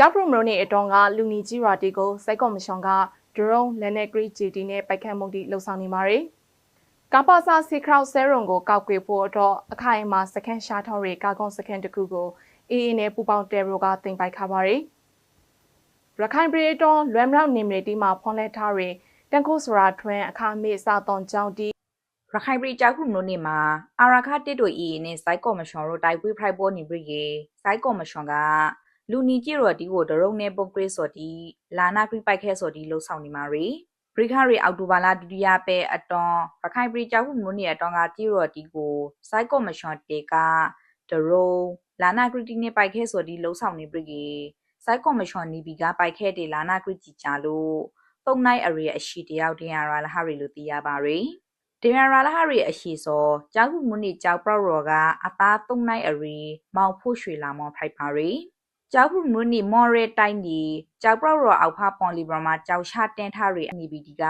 ကျောက်ပရုံမရုံနေအတော်ကလူနီကြီးရာတီကိုစိုက်ကော်မရှင်ကဒရုန်းလက်နက်ဂရိဂျီတီနဲ့ပိုက်ခတ်မှုတီလှုပ်ဆောင်နေပါတယ်။ကာပါစာစီခရောက်ဆဲရုံကိုကောက်ကွေဖို့တော့အခိုင်အမာစကန်ရှာထော်ရီကာကွန်စကန်တစ်ခုကိုအေးအေးနဲ့ပူပေါင်းတဲရိုကတင်ပိုက်ခါပါတယ်။ရခိုင်ပြည်တော်လွမ်ရောက်နေမီတီမှာဖွန်လက်ထားရီတန်ခိုးစရာထွန်းအခါမေစာသွန်ကြောင်းတီရခိုင်ပြည်ကြောက်ခုမျိုးနေမှာအာရခတစ်တို့အီနဲ့စိုက်ကော်မရှင်တို့တိုက်ပွဲဖိုက်ပေါ်နေပြီကေစိုက်ကော်မရှင်က လူနီကြီးရော်ဒီကိုဒရုံနဲ့ပုံကရစ်စော်ဒီလာနာခရီပိုက်ခဲစော်ဒီလှုပ်ဆောင်နေမှာရီပရိခရီအောက်တိုဘာလဒုတိယပဲအတွန်ရခိုင်ပြည်ကြောက်ခုမျိုးနေအတွန်ကကြီးရော်ဒီကိုစိုက်ကော်မရှင်တေကဒရုံလာနာခရီတီနဲ့ပိုက်ခဲစော်ဒီလှုပ်ဆောင်နေပြီကေစိုက်ကော်မရှင်နီဘီကပိုက်ခဲတေလာနာခရီကြီးကြလို့သုံးနိုင်အရေအရှိတယောက်တင်ရလာဟရီလို့သိရပါရီဒေရရာလာဟရီအရှိစောကြောက်ခုမွနိကြောက်ပရောရောကအသားသုံးနိုင်အရီမောင်ဖို့ရွှေလာမောင်ဖိုက်ပါရီ ကြောက်ခုမွနိမော်ရဲတိုင်းဒီကြောက်ပရောရောအောက်ဖပွန်လီဘရမာကြောက်ချတင်ထားရီအနီဘီဒီက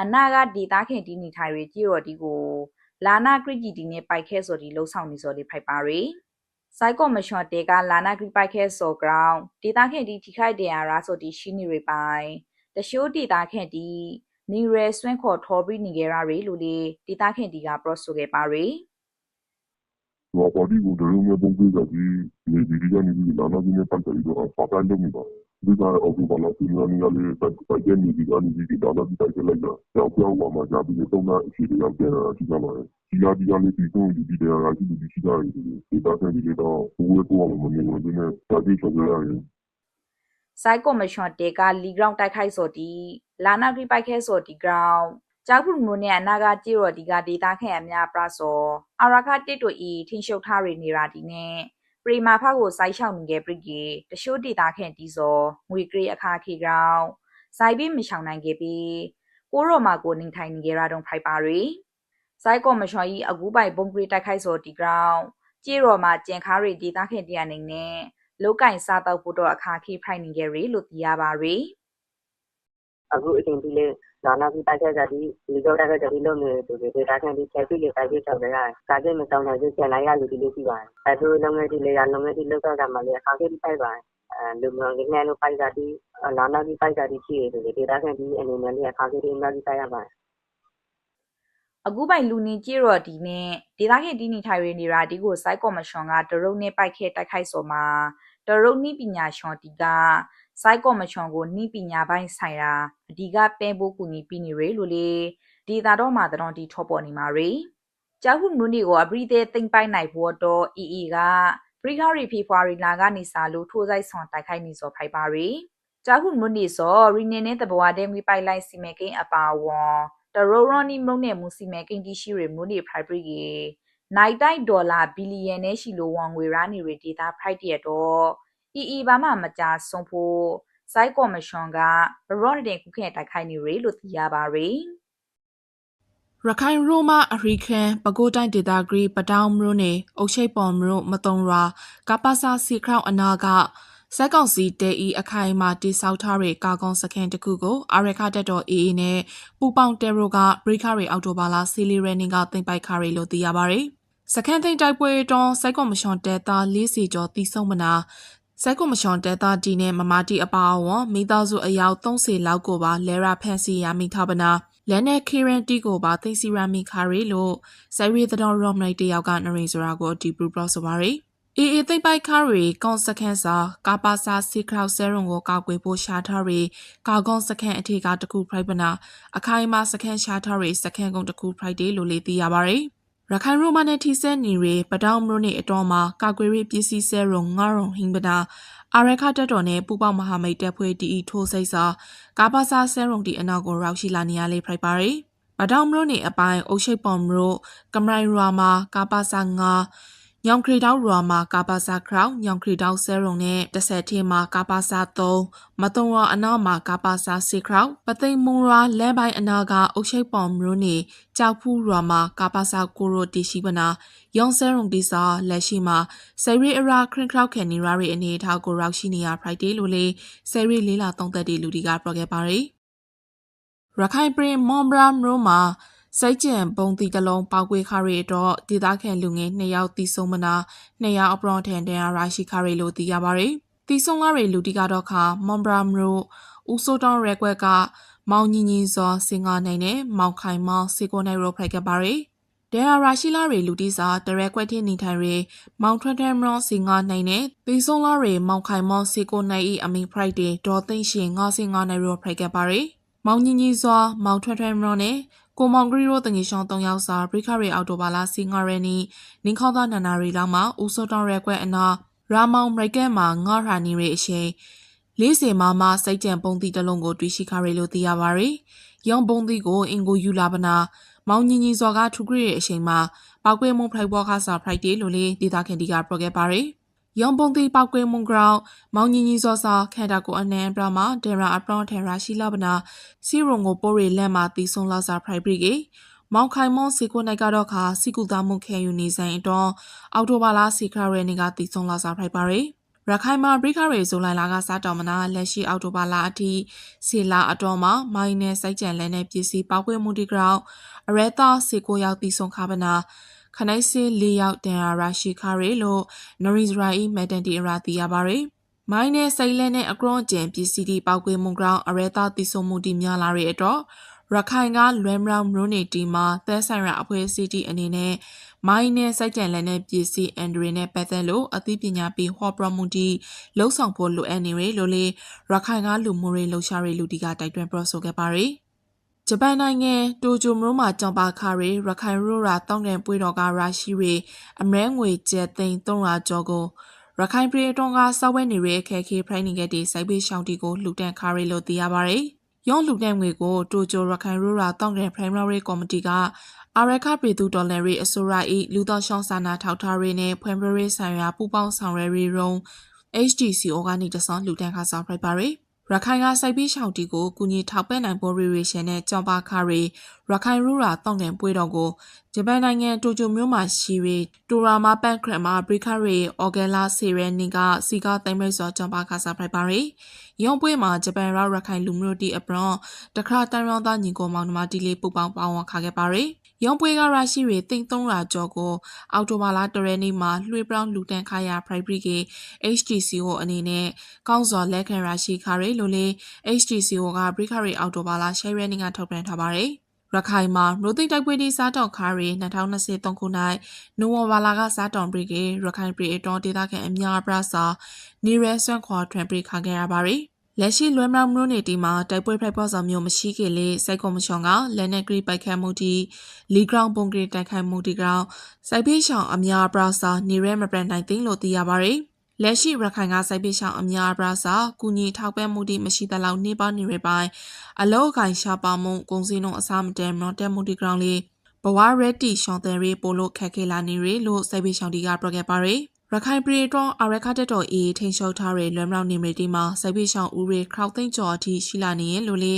အနာကဒေတာခင်တီနေထိုင်ရီကြည်ရော်ဒီကိုလာနာဂရစ်ဂျီတီနဲ့ပိုက်ခဲစော်ဒီလှုပ်ဆောင်နေစော်ဒီဖိုက်ပါရီစိုက်ကောမရှင်တေကလာနာဂရိပိုက်ခဲစော်ဂရောင်းဒေတာခင်တီထိခိုက်တယ်ရာဆိုဒီရှိနေရီပိုင်တရှိုးဒေတာခင်တီနီရဲဆွန့်ခေါ်ထော်ပြီးနေကြရရီလို့လေဒေတာခင်တီကပရော့ဆိုခဲ့ပါရီ ဟောပါဒီကိုဒရုံးနဲ့ပုံပြကြပြီးဒီဒီဒီကနေပြီးလာနာကြီးနဲ့ ပတ်သက်ပြီးတော့ပါတိုင်းလုပ်နေတာဒီကအောက်တိုဘာလပြည်နယ်နေရာလေးပတ်ပတ်ကျနေဒီကနေပြီး လာနာကြီးတိုက်လိုက်တာကြောက်ကြောက်ပါမှာကြာပြီးတော့နာအရှိတယောက်ကျန်တာ ရှိကြပါတယ်ဒီလာဒီကလေးဒီကိုဒီဒီတရားရှိဒီရှိတာဒီတာဆန်ဒီတော့ဘဝကိုမနေဘူးဒီနဲ့တာတိချောကြရတယ် စိုက်ကောမရှင်တေက လီဂရောင်းတိုက်ခိုက်စော်ဒီလာနာဂရိပိုက်ခဲစော်ဒီဂရောင်း ကြောက်ဖုန်မွန်နဲ့အနာကကြည့်ရော်ဒီကဒေတာခင်အများပရစောအာရခတစ်တို့ဤထင်းရှုပ်ထားရနေရာဒီနဲ့ပရိမာဖကိုစိုက်ရှောက်နေခဲ့ပြိကေတရှိုးဒေတာခင်တီစောငွေကရေအခါခေဂရောင်းစိုက်ပြီးမရှောင်နိုင်ခဲ့ပြီးကိုရော်မာကိုနေထိုင်နေကြရတော့ဖိုက်ပါရီစိုက်ကောမရှင်ဤအကူပိုင်ဘုံကရေတိုက်ခိုက်စော်ဒီဂရောင်းကြည့်ရော်မှာကျင်ခါရီဒေတာခင်တရားနေနဲ့လုတ်ကင်စားတော့ဖို့တော့အခါခိဖိုင်နေကြရီလို့သိရပါရီအခုအချိန်ကြီးလေးလာနာပြီးတိုက်ခဲ့ကြပြီးဒီကြောက်တိုက်ခဲ့ကြပြီးလု ပ်နေတယ်ဆိုပြီးဒေတာခံပြီးချက်ပြီးလေတိုက်ပြီးချောက်ကြရတယ်။ကာကျမဆောင်နိုင်သေးကျန်လိုက်ရလူဒီလေးရှိပါတယ်။အဲဒါလုံးငယ်ဒီလေးရလုံးငယ်ဒီလောက်ကြမှာလေအခါကြီးပိုက်ပါတယ်။အဲလူမျိုးကြီးနဲ့လို့ပိုက်ကြပြီးလာနာပြီးပိုက်ကြပြီးရှိရတယ်ဒေတာခံပြီးအနေနဲ့လေအခါကြီးအများကြီးတိုက်ရပါတယ်အခုပိုင်လူနေကြည့်ရော်ဒီနဲ့ဒေသခေတီနေထိုင်ရနေတာဒီကိုစိုက်ကော်မရှင်ကဒရုံနဲ့ပိုက်ခဲတိုက်ခိုက်စော်မှာဒရုံနိပညာရှင်တီက စိုက်ကော်မရှင်ကိုနိပညာပိုင်းဆိုင်ရာအဒီကပဲဖို့ကူညီပြီးနေရလို့လေဒီသာတော့မှာတတော်ဒီထောပေါ်နေမှာရီကျောက်ဟုနုနေကိုအပရိသေးတိမ့်ပိုင်နိုင်ဖို့တော့အီအီကပရိခရီဖီဖွာရီလာကနေစာလို့ထိုးဆိုင်ဆောင်တိုက်ခိုက်နေစော်ဖိုက်ပါရီကျောက်ဟုနုနေစောရီနေနဲ့တဘဝတဲ့ငွေပိုက်လိုက်စီမဲကိန်းအပါဝွန်တရိုရိုနီမုံနဲ့မူစီမဲကိန်းတီရှိရမူနေဖရိုက်ပရီကေနိုင်တိုက်ဒေါ်လာဘီလီယံနဲ့ရှိလိုဝန်ငွေရနေရဒေတာဖရိုက်တရတော့ အီအီဘာမှမကြဆုံးဖို့စိုက်ကော်မရှင်ကရော့တဲ့ခုခဲတိုက်ခိုက်နေရလို့သိရပါရီရခိုင်ရိုမာအရိကန်ပကိုးတိုင်းဒေသဂရီပတောင်မြို့နယ်အုတ်ချိတ်ပေါ်မြို့မတုံရွာကပါစာစီခရောက်အနာကစက်ကောင်စီတဲဤအခိုင်အမာတိဆောက်ထားတဲ့ကာကွန်စကန်တစ်ခုကိုအာရခတက်တော်အေးနဲ့ပူပေါင်တဲရိုကဘရိခရီအော်တိုဘာလာစီလီရန်နင်းကတင်ပိုက်ခရီလို့သိရပါတယ်။စကန်သိန်းတိုက်ပွဲတွန်းစက်ကွန်မရှင်တဲတာ၄စီကျော်တီဆုံးမနာ စက်ကွန်မရှင်တဲတာဒီနဲ့မမာတီအပါအဝင်မိသားစုအယောက်30လောက်ကိုပါလဲရာဖန်စီရမိထားပနာလက်နဲ့ခီရန်တီကိုပါသိစီရမီခါရီလို့စိုရီသတော်ရော့မလိုက်တယောက်ကနရိဆိုတာကိုဒီပရူပရောဆိုပါရီအေအေသိပ်ပိုက်ခါရီကွန်စကန်စာကာပါစာစီခရောက်ဆဲရုံကိုကောက်ွယ်ဖို့ရှာထားရီကာကွန်စကန်အထေကတခုဖရိုက်ပနာအခိုင်အမာစကန်ရှာထားရီစကန်ကုန်တခုဖရိုက်ဒေးလို့လေးသိရပါရီ ရခိုင်ရိုမာနဲ့ထီဆက်နေရီပတောင်မလို့နေအတော်မှာကာကွယ်ရေးပစ္စည်းဆဲရုံငါရုံဟင်းပနာအာရခတက်တော်နဲ့ပူပေါမဟာမိတ်တပ်ဖွဲ့တီအီထိုးစိတ်စာကာပါစာဆဲရုံတီအနောက်ကိုရောက်ရှိလာနေရလေးဖရိုက်ပါရီပတောင်မလို့နေအပိုင်းအုတ်ရှိတ်ပေါ်မလို့ကမရိုင်ရွာမှာကာပါစာငါ ညောင်ခရီတောက်ရွာမှာကာပါစာခရောက်ညောင်ခရီတောက်ဆဲရုံနဲ့တစ်ဆက်ထင်းမှာကာပါစာ3မတုံရွာအနောက်မှာကာပါစာစီခရောက်ပသိမ်မုံရွာလဲပိုင်းအနာကအုတ်ရှိတ်ပေါ်မလို့နေကြောက်ဖူးရွာမှာကာပါစာကိုရိုတီရှိပနာယောင်ဆဲရုံဒီစာလက်ရှိမှာဆယ်ရီအရာခရင်ခရောက်ခဲနေရာရီအနေအထားကိုရောက်ရှိနေရ Friday လို့လေဆယ်ရီလေးလာသုံးသက်တဲ့လူဒီကပြောခဲ့ပါရယ်ရခိုင်ပြည်မွန်ဘရာမြို့မှာ စိတ်ကြံပုံတီတလုံးပောက်ကွေးခရီတော့ဒေသခံလူငယ်2ယောက်တီဆုံးမနာ2ယောက်အပရောထန်တန်ရရှိခရီလို့သိရပါရယ်တီဆုံလာရီလူတီကတော့ခါမွန်ဘရာမရိုဦးစိုးတောင်းရဲကွက်ကမောင်ညီညီစောစင်ကာနိုင်နဲ့မောင်ခိုင်မောင်စေကိုနိုင်ရိုဖိုက်ခဲ့ပါရီဒေရာရာရှိလာရီလူတီစာတရဲကွက်တဲ့နေထိုင်ရီမောင်ထွန်းထွန်းမရောစင်ကာနိုင်နဲ့တီဆုံလာရီမောင်ခိုင်မောင်စေကိုနိုင်ဤအမီဖရိုက်ဒေဒေါ်သိန်းရှင်ငါစင်ကာနိုင်ရိုဖိုက်ခဲ့ပါရီမောင်ညီညီစောမောင်ထွန်းထွန်းမရောနဲ့ ကိုမောင်ဂရီရိုတငီရှောင်း၃ယောက်စာဘရိခရီအော်တိုဘာလာစင်ကာရဲနီနင်းခေါသားနန္နာရီလောက်မှာဦးစိုးတောင်းရဲကွက်အနာရာမောင်မရိကဲမှာငါရာနီရီအရှိန်လေးစင်မာမစိတ်ကြံပုံတီတစ်လုံးကိုတွေ့ရှိခရလို့သိရပါရီ။ရောင်ပုံတီကိုအင်ကိုယူလာပနာမောင်ညီညီစော်ကထူခရီရဲ့အချိန်မှာပောက်ကွဲမှုဖလိုက်ဘောခါစာဖလိုက်တေးလို့လေဒေတာခင်တီကပရိုခဲ့ပါရီ။ရော င်ပုံတီပောက်ကွဲမှုဂရောင်းမောင်ညီညီစောစာခန်တာကိုအနန်ပရမာဒေရာအပရောင်းထေရာရှိလာပနာစီရုံကိုပိုးရီလက်မှာတီဆုံလာစာဖလိုက်ပရီကေမောင်ခိုင်မွန်စီကိုနိုင်ကတော့ခါစီကူသားမှုခဲယူနေဆိုင်တော့အော်တိုဘာလာစီခရရဲနေကတီဆုံလာစာဖလိုက်ပါရီရခိုင်မှာဘရိခရေဇိုလိုင်လာကစားတော်မနာလက်ရှိအော်တိုဘာလာအထိစီလာအတော်မှာမိုင်းနဲ့စိုက်ကြံလဲနဲ့ပစ္စည်းပောက်ကွဲမှုတိဂရောင်းအရဲသားစီကိုရောက်တီဆုံခါပနာ ခနိုင်စီ၄ရောက်တန်ရာရရှိခရေလို့နော်ရီဇရာအီမက်တန်တီအရာတီရပါရီမိုင်းနဲ့စိတ်လဲနဲ့အကရွန်ကျန်ပစ္စည်းတိပောက်ကွဲမှုဂရောင်းအရဲသားတီဆုံမှုတိများလာရဲ့အတွက်ရခိုင်ကလွမ်ရောင်မရိုနေတီမှာသဲဆိုင်ရာအဖွဲ့အစည်းတီအနေနဲ့မိုင်းနဲ့စိုက်ကြံလက်နဲ့ပစ္စည်းအန်ဒရီနဲ့ပတ်သက်လို့အသိပညာပေးဟော့ပရမှုတီလှုပ်ဆောင်ဖို့လိုအပ်နေရလို့လေရခိုင်ကလူမှုရေးလှုပ်ရှားရေးလူတီကတိုက်တွန်းပြောဆိုခဲ့ပါရီ ဂျပန်နိုင်ငံတိုကျိုမရိုမှာကြောင်ပါခါရီရခိုင်ရိုရာတောင်းတန်ပွေတော်ကရာရှိရီအမရန်ငွေကျပ်သိန်း300ကျော်ကိုရခိုင်ပြည်တော်ကစောက်ဝဲနေရဲခဲခဲဖရိုင်းနေခဲ့တဲ့စိုက်ပေးရှောင်းတီကိုလှူဒန်းခါရီလို့သိရပါရီရုံးလူတဲ့ငွေကိုတိုကျိုရခိုင်ရိုရာတောင်းတန် primary committee ကအာရခပြည်သူဒေါ်လာရီအစိုးရ၏လူတော်ရှောင်းစာနာထောက်ထားရေးနဲ့ဖွံ့ဖြိုးရေးဆိုင်ရာပူးပေါင်းဆောင်ရွက်ရေးရုံး HDCO ကနေတဆောင်းလူတန်းခါဆောင်ဖိုက်ပါရီ ရခိုင်ကစိုက်ပြီးရှောင်းတီကိုကုညီထောက်ပံ့နိုင်ဖို့ရီရီရှင်နဲ့ကြောင်ပါခရီရခိုင်ရူရာတောင်းတန်ပွဲတော်ကိုဂျပန်နိုင်ငံတိုကျိုမြို့မှာရှိရီတိုရာမာပန့်ခရမှာဘရိခရီအော်ဂဲလာစီရန်နီကစီကာသိမ့်မိတ်စောကြောင်ပါခါဆောင်ဖိုက်ပါရီရုံပွဲမှာဂျပန်ရောက်ရခိုင်လူမျိုးတီအပရွန်တခါတန်ရောင်းသားညီကိုမောင်နှမတီလေးပူပေါင်းပါဝင်ခါခဲ့ပါရီ ရုံပွဲကရရှိရီတိန့်300ကျော်ကိုအော်တိုဘာလာတရဲနေ့မှာလွှေပြောင်းလူတန်းခါရ private က HTCO အနေနဲ့ကောင်းစွာလက်ခံရရှိခါရီလို့လေ HTCO ကဘရိခရီအော်တိုဘာလာ share ရင်းကထုတ်ပြန်ထားပါတယ်ရခိုင်မှာရိုသိတိုက်ပွဲဒီစားတောင်ခါရီ2023ခုနှစ်နိုဝင်ဘာလကစားတောင်ပရိကေရခိုင်ပြည်တော်ဒေသခံအများပြစာနေရဲဆွန့်ခွာထွန်ပရိခါခဲ့ရပါရီ လက်ရှိလွယ်မြောင်မြို့နယ်တီမှာတိုက်ပွဲဖိုက်ပေါ်ဆောင်မျိုးမရှိခဲ့လေစိုက်ကော်မရှင်ကလက်နက်ဂရီပိုက်ခတ်မှုတီလီဂရောင်ပုံဂရီတိုက်ခိုက်မှုတီကောင်စိုက်ပေးဆောင်အများပြစာနေရဲမပရနိုင်သိလို့သိရပါရီလက်ရှိရခိုင်ကစိုက်ပစ်ဆောင်အများပြစာကုညီထောက်ပံ့မှုတိမရှိသလောက်နေပါနေရပိုင်းအလောက်အကင်ရှာပါမှုကုံစင်းတို့အစားမတန်နော်တက်မှုတိကောင်လေးဘဝရက်တီရှောင်းတန်ရီပိုလို့ခက်ခဲလာနေရလို့စိုက်ပစ်ဆောင်တီကပြခဲ့ပါရီ ရခိုင်ပြည်တော်အရခတက်တော်အေးထိန်ရှုပ်ထားတဲ့လွမ်မြောက်နေမတီမှာစိုက်ပစ်ဆောင်ဦးရေခရောက်သိန်းကျော်အထိရှိလာနေရင်လို့လေ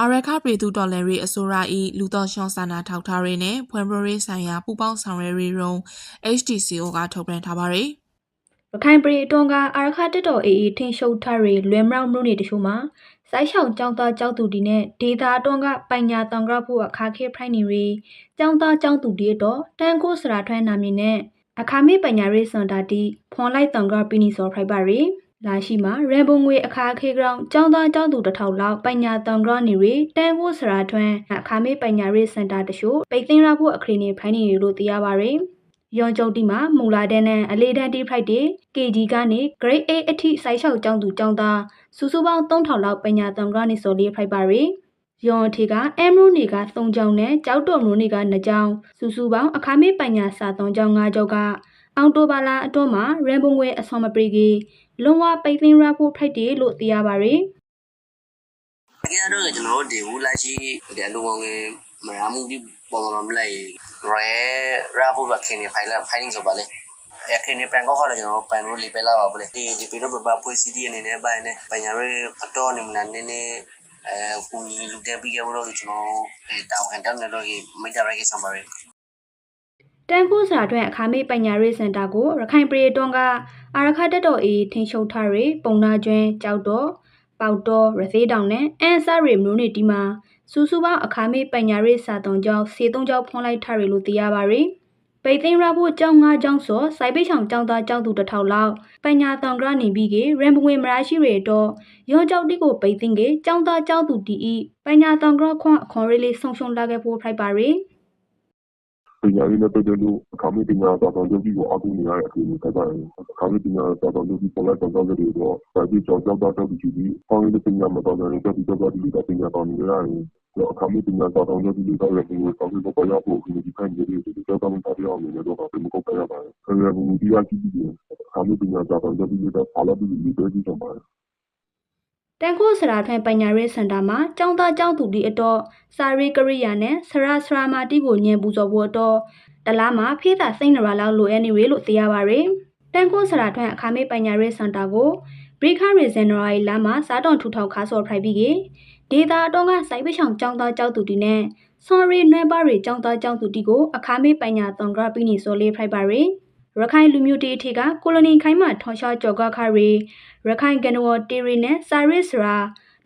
အရခပြည်သူတော်လယ်ရေးအစိုးရ၏လူတော်ရှောင်းစာနာထောက်ထားရေးနဲ့ဖွံ့ဖြိုးရေးဆိုင်ရာပူးပေါင်းဆောင်ရွက်ရေးရုံး HDCO ကထုတ်ပြန်ထားပါရီရခိုင်ပြည်အတွန်းကအာရခတက်တော်အေးအေးထင်ရှုပ်ထားတွေလွယ်မရောက်မှုနေတချို့မှာစိုက်ရှောင်းကြောင်းသားကြောက်သူဒီနဲ့ဒေတာအတွန်းကပိုင်ညာတောင်ကဖို့အခါခဲဖိုင်နေရီကြောင်းသားကြောင်းသူဒီတော့တန်ကိုစရာထွန်းနာမည်နဲ့ အခါမေပညာရေးစံတာတီဖွန်လိုက်တောင်ကပီနီစောဖိုက်ပါရီလာရှိမှာရန်ပုံငွေအခါခေဂရောင်ကျောင်းသားကျောင်းသူတစ်ထောင်လောက်ပညာတန်ဂရနေရီတန်ကိုစရာထွန်းအခါမေပညာရေးစင်တာတချို့ပိတ်သိမ်းရဖို့အခရီးနေဖိုင်းနေလို့သိရပါရီ။ရောင်ကျုံတီမှာမူလာတန်းနဲ့အလေးတန်းတီဖိုက်တွေ KG ကနေ Grade A အထိစိုက်လျှောက်ကျောင်းသူကျောင်းသားစုစုပေါင်း3000လောက်ပညာတန်ကနေစော်လေးဖိုက်ပါရီ။ ရောင်အထေက အမ်ရိုနေက3ကျောင်းနဲ့ကြောက်တော်မျိုးနေက2ကျောင်းစုစုပေါင်းအခါမေးပညာစာ3ကျောင်း5ကျောင်းကအောင်တိုဘာလာအတွန်းမှာရန်ပုံငွေအစောမပရိကေလုံးဝပိတ်သိမ်းရဖို့ဖိုက်တယ်လို့သိရပါရီ။တကယ်တော့ကျွန်တော်တို့ဒီဦးလိုက်ရှိဒီအလူငယ်မရမှုဒီပေါ်မှာမလိုက်ရဲရာဖို့ကခင်းနေဖိုင်လာဖိုင်ဆိုပါလေအခင်းနေပန်ကောက်ခါတော့ကျွန်တော်ပန်လို့လေးပဲလာပါဗလေဒီဒီပြီးတော့ဘာပွေစီဒီအနေနဲ့ပိုင်းနဲ့ပညာရေးအတော်နေမနာနေနေ အဲကိုကြီးလူတက်ပြီးရတော့ကျွန်တော်အဲတောင်းဟန်တောင်းနေတော့မိတာရိုက်ဆောင်ပါရယ်တန်ခိုးစာအတွက်အခါမေးပညာရေးစင်တာကိုရခိုင်ပြည်တွန်းကအာရခတက်တော်အေးထင်းရှုပ်ထားရပုံနာကျွန်းကြောက်တော်ပေါက်တော်ရသေးတောင်နဲ့အန်ဆာရီမျိုးနေဒီမှာစူးစူးပေါင်းအခါမေးပညာရေးစာတုံကျောင်းစေတုံးကျောင်းဖွင့်လိုက်ထားရလို့သိရပါရီပ ပိတ်သိမ်းရဖို့ကြောင်းငါးကြောင်းစောစိုက်ပိတ်ချောင်ကြောင်းသားကြောင်းသူတစ်ထောင်လောက်ပညာတန်ကရနေပြီးကရန်ပငွေမရရှိရတော့ရောကြောက်တိကိုပိတ်သိမ်းကကြောင်းသားကြောင်းသူတီဤပညာတန်ကရခွန်အခွန်ရေးလေးဆုံရှုံလာခဲ့ဖို့ဖိုက်ပါရီ ပညာရေးနဲ့ပတ်သက်လို့အခါမပညာသာတော်ရုပ်ကြီးကိုအားကိုးနေရတဲ့အခြေအနေဖြစ်ပါတယ်အခါမပညာသာတော်ရုပ်ကြီးပေါ်လိုက်တော့တဲ့တွေတော့ဒါပြီးကြောင်းကြောက်တာတော့ဒီကြီးပေါင်းရတဲ့ပညာမတော်တဲ့တက်ပြီးတော့ဒီကပညာတော်နေရတယ်အခါမပညာသာတော်ရုပ်ကြီးတော့လည်းဒီဆောင်ပြီးတော့ရဖို့ဒီဒီခိုင်ကြီးတွေတော့တော့တာပြောင်းနေတော့တော့ဘယ်မှာကောက်ရပါလဲအဲဒါဘူးဒီအကြည့်ကြည့်အခါမပညာသာတော်ရုပ်ကြီးတော့ပါလာပြီးဒီတော့ကြည့်ကြပါတ န်ခိုးစရာထွန်းပညာရေးစင်တာမှာကျောင်းသားကျောင်းသူတီအတော့စာရေးကရိယာနဲ့ဆရာဆရာမာတီကိုညင်ပူဇော်ဖို့အတော့တလားမှာဖေးသာစိတ်နရာလောက်လိုအပ်နေရလို့သိရပါရယ်တန်ခိုးစရာထွန်းအခါမေးပညာရေးစင်တာကိုဘရိခရီဇန်နဝါရီလမှာစားတော်ထူထောင်ခါစော်ဖရိုက်ပြီးကေဒေတာတော့ကစိုက်ပချောင်ကျောင်းသားကျောင်းသူတီနဲ့ဆော်ရီနွဲပါရီကျောင်းသားကျောင်းသူတီကိုအခါမေးပညာတန်ကရပြီးနေစော်လေးဖရိုက်ပါရယ် ရခိုင်လူမျိုးတီအထက်ကကိုလိုနီခိုင်းမှထောင်ရှားကြော်ကခရီရခိုင်ကနဝတီရီနဲ့စာရစ်စရာ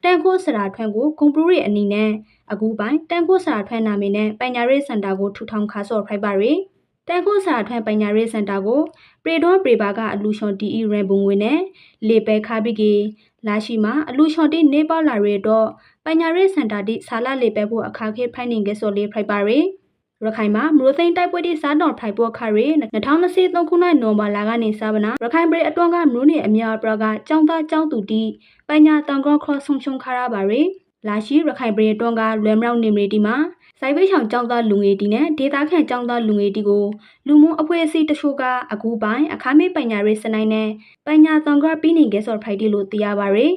တန်ခိုးစရာထွန်းကိုကွန်ပျူတာအနီနဲ့အခုပိုင်းတန်ခိုးစရာထွန်းနာမည်နဲ့ပညာရေးစင်တာကိုထူထောင်ခါစော်ဖရိုက်ပါရယ်တန်ခိုးစရာထွန်းပညာရေးစင်တာကိုပရီဒွန်ပရီဘာကအလူရှွန်တီအီရန်ဘုံဝင်နဲ့လေပဲခါဘီကီလာရှိမှာအလူရှွန်တီနေပါလာရတော့ပညာရေးစင်တာတိဆာလာလေပဲဖို့အခါခေဖိုင်နင်ကစော်လေးဖရိုက်ပါရယ် ရခိုင်မှာမရိုသိန်းတိုက်ပွဲတိစားတော်ဖိုက်ပေါ်ခရီ2023ခုနှစ်နိုဝင်ဘာလကနေစပါနာရခိုင်ပြည်အတွန်းကမရိုးနေအများပရကចောင်းသားចောင်းသူတီပညာတန်ကောခေါ်ဆုံချုံခါရပါရယ်လာရှိရခိုင်ပြည်အတွန်းကလွယ်မြောက်နေမြေတီမှာစိုက်ပိတ်ချောင်ចောင်းသားလူငယ်တီနဲ့ဒေတာခန့်ចောင်းသားလူငယ်တီကိုလူမှုအဖွဲ့အစည်းတချို့ကအခုပိုင်းအခါမေးပညာရေးစနိုင်းနဲ့ပညာတန်ကောပြီးနေခဲ့စော်ဖိုက်တီလို့သိရပါရယ်